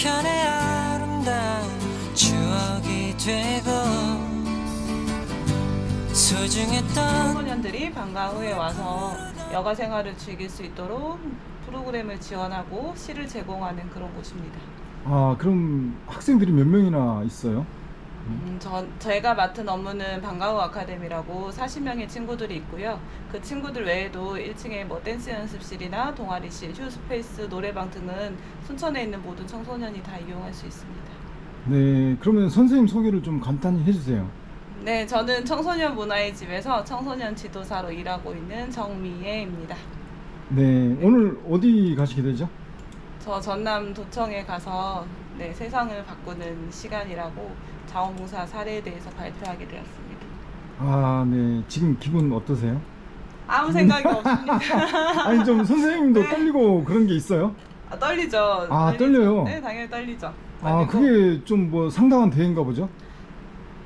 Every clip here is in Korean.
한편의 아름다운 추억이 되고 소중했던 청소년들이 방과 후에 와서 여가 생활을 즐길 수 있도록 프로그램을 지원하고 시를 제공하는 그런 곳입니다. 아 그럼 학생들이 몇 명이나 있어요? 음, 전, 제가 맡은 업무는 방과후 아카데미라고 40명의 친구들이 있고요. 그 친구들 외에도 1층에 뭐 댄스 연습실이나 동아리실, 휴스페이스, 노래방 등은 순천에 있는 모든 청소년이 다 이용할 수 있습니다. 네 그러면 선생님 소개를 좀 간단히 해주세요. 네, 저는 청소년 문화의 집에서 청소년 지도사로 일하고 있는 정미애입니다. 네 오늘 어디 가시게 되죠? 저 전남 도청에 가서 네, 세상을 바꾸는 시간이라고 자원봉사 사례에 대해서 발표하게 되었습니다. 아 네 지금 기분 어떠세요? 아무 생각이 없습니다. 아니 좀 선생님도 네. 떨리고 그런 게 있어요? 아, 떨리죠. 아. 떨려요? 네, 당연히 떨리죠. 아 떨리고 그게 좀 뭐 상당한 대회인가 보죠?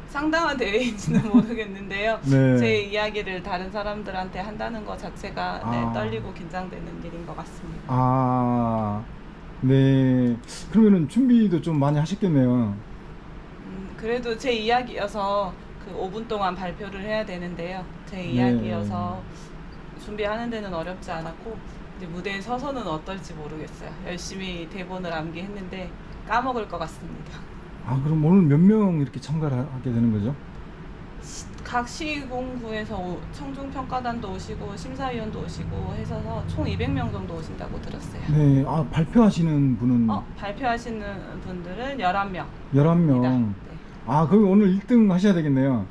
상당한 대회인지는 모르겠는데요. 네. 제 이야기를 다른 사람들한테 한다는 것 자체가 네, 아. 떨리고 긴장되는 일인 것 같습니다. 아, 네. 그러면은 준비도 좀 많이 하셨겠네요. 음, 그래도 제 이야기여서 그 5분 동안 발표를 해야 되는데요. 제 네. 이야기여서 준비하는 데는 어렵지 않았고 이제 무대에 서서는 어떨지 모르겠어요. 열심히 대본을 암기했는데 까먹을 것 같습니다. 아, 그럼 오늘 몇 명 이렇게 참가를 하- 하게 되는 거죠? 각 시공구에서 오- 청중평가단도 오시고 심사위원도 오시고 해서 총 200명 정도 오신다고 들었어요. 네. 아, 발표하시는 분은 어, 발표하시는 분들은 11명. 11명. 네. 아, 그럼 오늘 1등 하셔야 되겠네요.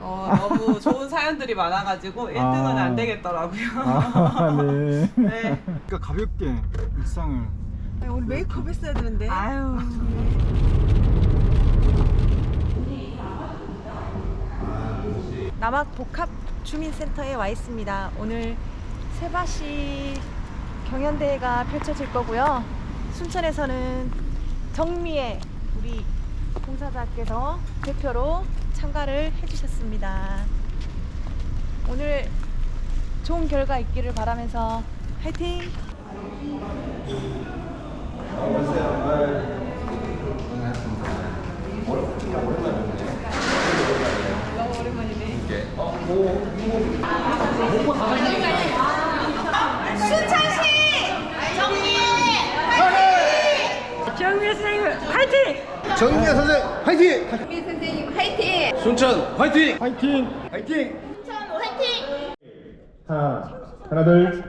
어, 너무 좋은 사연들이 많아가지고 1등은 아. 안 되겠더라고요. 아, 네. 네. 그러니까 가볍게 일상을. 오늘 메이크업 했어야 되는데. 아유. 남학 복합 주민센터에 와 있습니다. 오늘 세바시 경연대회가 펼쳐질 거고요. 순천에서는 정미애 우리 봉사자께서 대표로 참가를 해주셨습니다. 오늘 좋은 결과 있기를 바라면서 화이팅! 정미아 선생 화이팅! 선생님 화이팅! 순천 화이팅! 파이팅! 화이팅! 화이팅! 하나, 하나, 둘.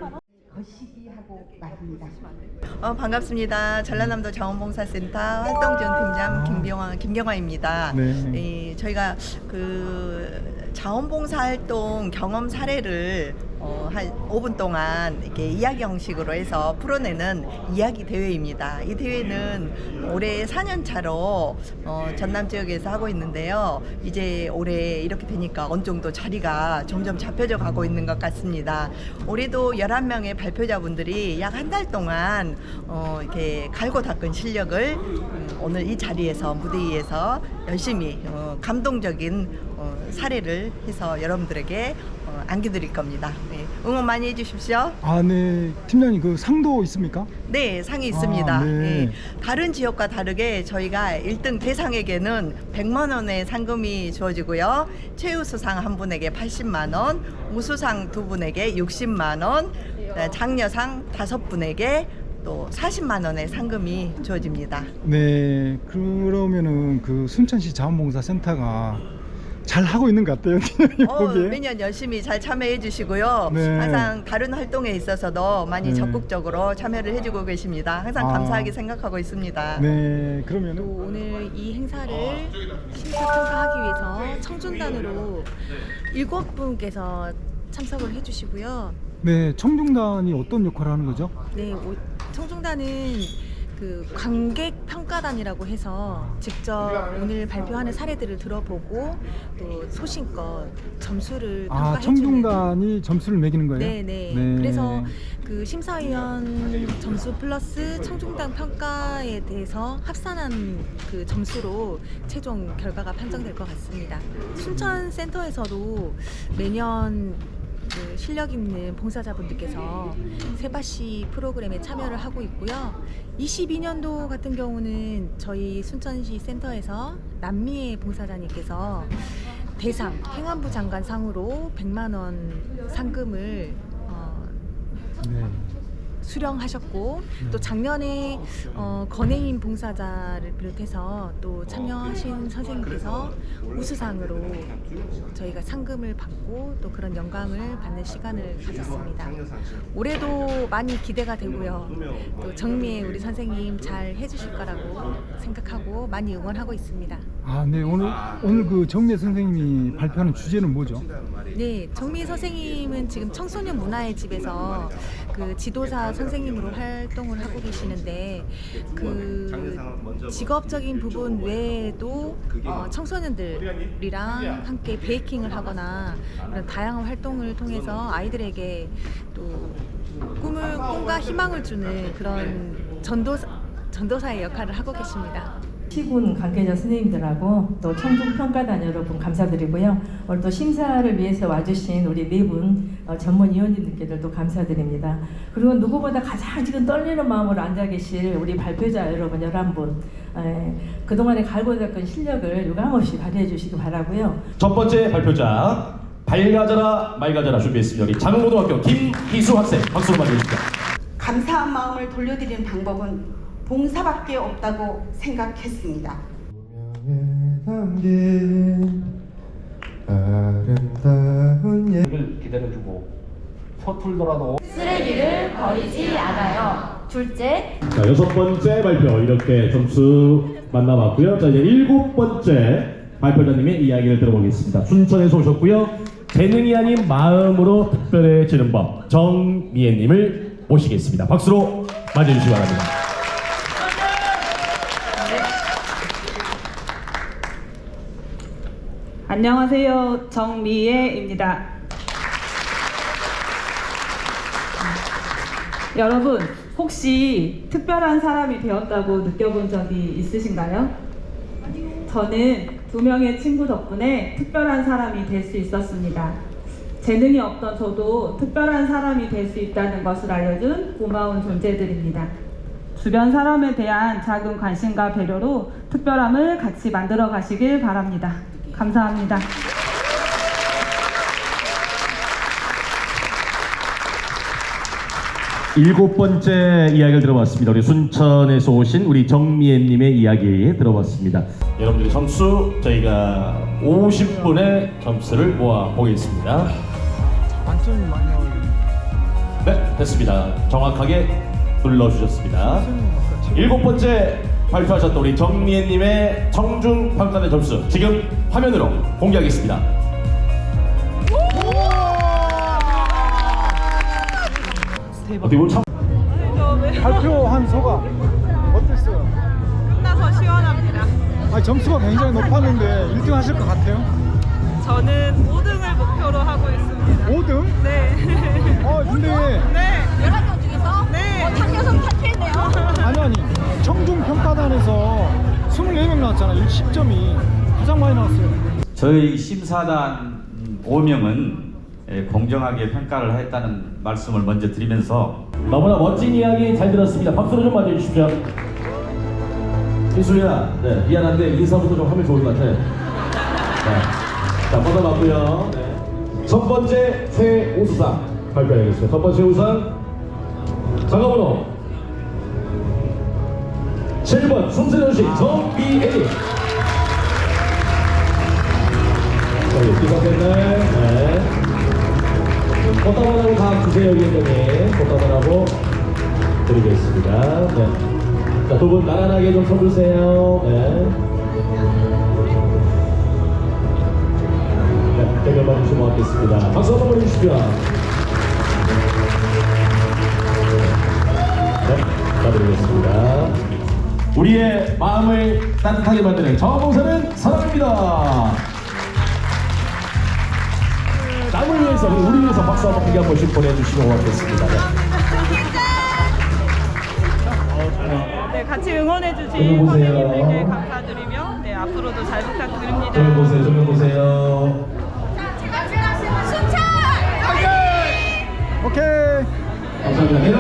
어, 반갑습니다. 전라남도 자원봉사센터 활동지원 팀장 김경화, 김경화입니다. 네. 이, 저희가 그 자원봉사 활동 경험 사례를 어, 한 5분 동안 이렇게 이야기 형식으로 해서 풀어내는 이야기 대회입니다. 이 대회는 올해 4년 차로 어, 전남 지역에서 하고 있는데요. 이제 올해 이렇게 되니까 어느 정도 자리가 점점 잡혀져 가고 있는 것 같습니다. 올해도 11명의 발표자분들이 약 한 달 동안 어, 이렇게 갈고 닦은 실력을 음, 오늘 이 자리에서 무대 위에서 열심히 어, 감동적인 어, 사례를 해서 여러분들에게 어, 안겨드릴 겁니다. 네, 응원 많이 해주십시오. 아, 네. 팀장님, 그 상도 있습니까? 네, 상이 있습니다. 아, 네. 네, 다른 지역과 다르게 저희가 1등 대상에게는 100만 원의 상금이 주어지고요. 최우수상 한 분에게 80만 원, 우수상 두 분에게 60만 원, 네, 장려상 다섯 분에게 또 40만 원의 상금이 주어집니다. 네. 그러면은 그 순천시 자원봉사센터가 잘 하고 있는 것 같아요, 어, 보기에. 매년 열심히 잘 참여해 주시고요. 네. 항상 다른 활동에 있어서도 많이 네. 적극적으로 참여를 해주고 계십니다. 항상 아. 감사하게 생각하고 있습니다. 네. 또 그러면은 오늘 이 행사를 심사평가하기 위해서 청중단으로 일곱 분께서 참석을 해주시고요. 네, 청중단이 어떤 역할을 하는 거죠? 네, 오- 청중단은 그 관객 평가단이라고 해서 직접 오늘 발표하는 사례들을 들어보고 또 소신껏 점수를 아, 평가해 주는 청중단이 점수를 매기는 거예요? 네, 네. 그래서 그 심사위원 점수 플러스 청중단 평가에 대해서 합산한 그 점수로 최종 결과가 판정될 것 같습니다. 순천 센터에서도 매년 그 실력 있는 봉사자분들께서 세바시 프로그램에 참여를 하고 있고요. 22년도 같은 경우는 저희 순천시 센터에서 남미의 봉사자님께서 대상 행안부 장관 상으로 100만 원 상금을 어, 네. 수령하셨고 또 작년에 어, 건해인 봉사자를 비롯해서 또 참여하신 선생님께서 우수상으로 저희가 상금을 받고 또 그런 영광을 받는 시간을 가졌습니다. 올해도 많이 기대가 되고요. 또 정미애 우리 선생님 잘 해주실 거라고 생각하고 많이 응원하고 있습니다. 아, 네. 오늘 오늘 그 정미애 선생님이 발표하는 주제는 뭐죠? 네, 정미 선생님은 지금 청소년 문화의 집에서 그 지도사 선생님으로 활동을 하고 계시는데 그 직업적인 부분 외에도 어, 청소년들이랑 함께 베이킹을 하거나 이런 다양한 활동을 통해서 아이들에게 또 꿈을 꿈과 희망을 주는 그런 전도사 전도사의 역할을 하고 계십니다. 시군 관계자 선생님들하고 또 청중 평가단 여러분 감사드리고요. 오늘 또 심사를 위해서 와주신 우리 네 분 전문위원님들께도 감사드립니다. 그리고 누구보다 가장 지금 떨리는 마음으로 앉아 계실 우리 발표자 여러분 11분 에, 그동안에 갈고 닦은 실력을 유감없이 발휘해 주시기 바라고요. 첫 번째 발표자 밝아져라 맑아져라 준비했습니다. 우리 장흥고등학교 김희수 학생 박수로 맞이해주시죠. 감사한 마음을 돌려드리는 방법은 봉사밖에 없다고 생각했습니다. 예을 기다려주고 서툴더라도 쓰레기를 버리지 않아요. 둘째, 자 여섯 번째 발표 이렇게 점수 만나봤고요. 자 이제 일곱 번째 발표자님의 이야기를 들어보겠습니다. 순천에서 오셨고요. 재능이 아닌 마음으로 특별해지는 법 정미애님을 모시겠습니다. 박수로 맞이해주시기 바랍니다. 안녕하세요. 정미애입니다. 여러분, 혹시 특별한 사람이 되었다고 느껴본 적이 있으신가요? 저는 두 명의 친구 덕분에 특별한 사람이 될 수 있었습니다. 재능이 없던 저도 특별한 사람이 될 수 있다는 것을 알려준 고마운 존재들입니다. 주변 사람에 대한 작은 관심과 배려로 특별함을 같이 만들어 가시길 바랍니다. 감사합니다. 일곱 번째 이야기를 들어봤습니다. 우리 순천에서 오신 우리 정미애님의 이야기 들어봤습니다. 여러분들의 점수 저희가 50분의 점수를 모아 보겠습니다. 만점이 많이. 네, 됐습니다. 정확하게 눌러주셨습니다. 일곱 번째 발표하셨던 우리 정미애님의 청중 평가대 점수 지금 화면으로 공개하겠습니다. 어떻게 보면 참 발표한 소감 어땠어요? 끝나서 시원합니다. 아, 점수가 굉장히 높았는데 1등 하실 것 같아요? 저는 5등을 목표로 하고 있습니다. 5등? 네. 아, 근데 네. 11명 중에서 네. 한 녀석 탈퇴했네요. 아니 아니 청중 평가단에서 24명 나왔잖아요. 10점이 가장 많이 나왔어요. 저희 심사단 5명은 예, 공정하게 평가를 했다는 말씀을 먼저 드리면서 너무나 멋진 이야기 잘 들었습니다. 박수로 좀 맞아주십시오. 희수야, 네, 미안한데 인사부터 좀 하면 좋을 것 같아. 네. 자, 뻗어봤고요. 네. 첫 번째 최우수상 발표하겠습니다. 첫 번째 우상 장가번호 7번 순세전시 정비애니 자, 기사됐나요? 네. 꽃다발하고 다 주세요, 위원장님. 꽃다발하고 드리겠습니다. 네. 자, 두 분 나란하게 좀 서주세요. 네. 네, 대결 받으시면 고맙겠습니다. 박수 한번 보내주십시오. 네, 축하드리겠습니다. 우리의 마음을 따뜻하게 만드는 정봉사는 사랑입니다. 우리 위해서 박수 한번 크게 한 번씩 보내주시면 고맙겠습니다. 네. 네, 같이 응원해주신 보세요. 선생님들께 감사드리며 네, 앞으로도 잘 부탁드립니다. 저기 보세요, 저기 보세요. 순천! 오케이. 감사합니다.